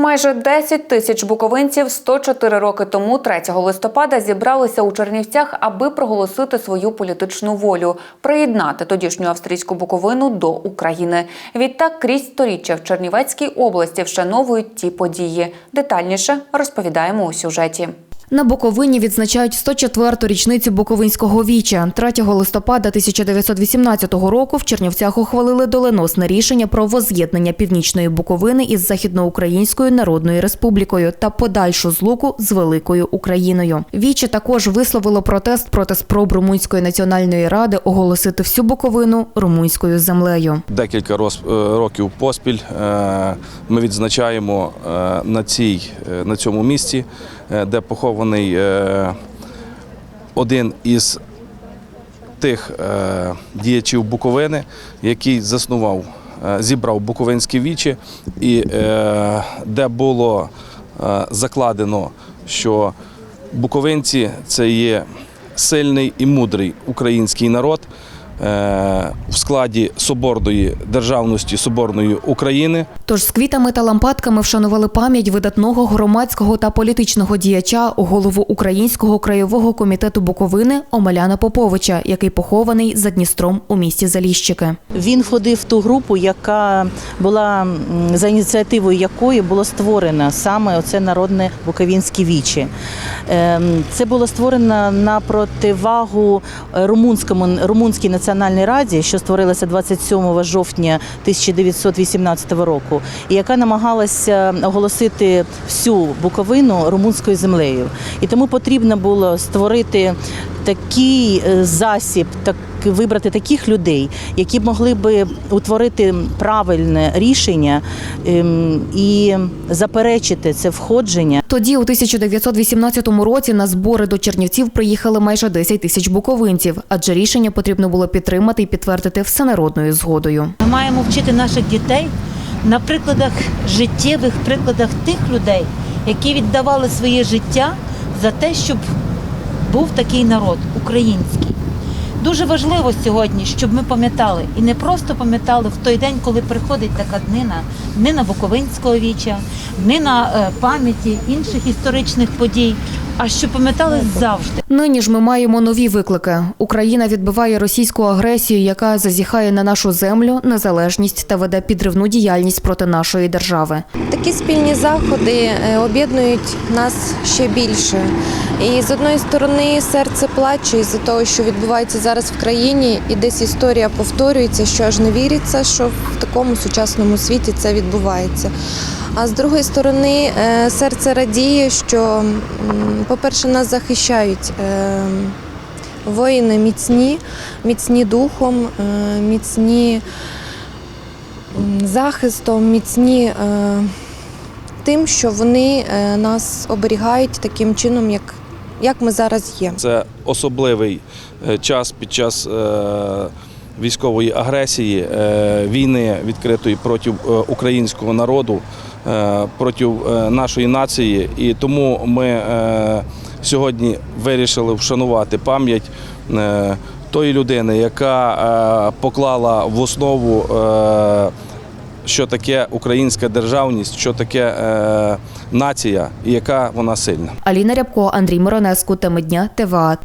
Майже 10 тисяч буковинців 104 роки тому, 3 листопада, зібралися у Чернівцях, аби проголосити свою політичну волю, приєднати тодішню австрійську Буковину до України. Відтак крізь сторіччя в Чернівецькій області вшановують ті події. Детальніше розповідаємо у сюжеті. На Буковині відзначають 104-ту річницю Буковинського віча. 3 листопада 1918 року в Чернівцях ухвалили доленосне рішення про воз'єднання Північної Буковини із Західноукраїнською Народною Республікою та подальшу злуку з Великою Україною. Віче також висловило протест проти спроб Румунської національної ради оголосити всю Буковину румунською землею. Декілька е, років поспіль е, ми відзначаємо е, на, цій, на цьому місці, де похований е, один із тих е, діячів Буковини, який заснував, е, зібрав Буковинські вічі, і е, де було е, закладено, що буковинці це є сильний і мудрий український народ е, в складі соборної державності Соборної України. Тож з квітами та лампадками вшанували пам'ять видатного громадського та політичного діяча, голову Українського краєвого комітету Буковини Омеляна Поповича, який похований за Дністром у місті Заліщики. Він входив в ту групу, яка була за ініціативою якої було створено саме оце народне Буковінське віче. Ем, Це було створено на противагу е, румунському румунській національній раді, що створилася 27 жовтня 1918 року, і яка намагалася оголосити всю Буковину румунською землею. І тому потрібно було створити такий е, засіб, так вибрати таких людей, які б могли би утворити правильне рішення ем, і заперечити це входження. Тоді, у 1918 році, на збори до Чернівців приїхали майже 10 тисяч буковинців, адже рішення потрібно було підтримати і підтвердити всенародною згодою. Ми маємо вчити наших дітей на прикладах життєвих прикладах тих людей, які віддавали своє життя за те, щоб був такий народ український. Дуже важливо сьогодні, щоб ми пам'ятали і не просто пам'ятали в той день, коли приходить така днина, днина Буковинського віча, днина е, пам'яті інших історичних подій, а щоб пам'ятали завжди. Нині ж ми маємо нові виклики. Україна відбиває російську агресію, яка зазіхає на нашу землю, незалежність та веде підривну діяльність проти нашої держави. Такі спільні заходи е, об'єднують нас ще більше. І з одної сторони серце плаче із-за того, що відбувається зараз в країні, і десь історія повторюється, що аж не віриться, що в такому сучасному світі це відбувається. А з другої сторони, е, серце радіє, що, по-перше, нас захищають е, воїни міцні, міцні духом, е, міцні захистом, міцні тим, що вони нас оберігають таким чином, як, як ми зараз є. Це особливий час під час військової агресії, війни відкритої проти українського народу, проти е, нашої нації. І тому ми е, сьогодні вирішили вшанувати пам'ять е, тої людини, яка е, поклала в основу. е, Що таке українська державність, що таке е, нація і яка вона сильна. Аліна Рябко, Андрій Миронеску, теми дня ТВА.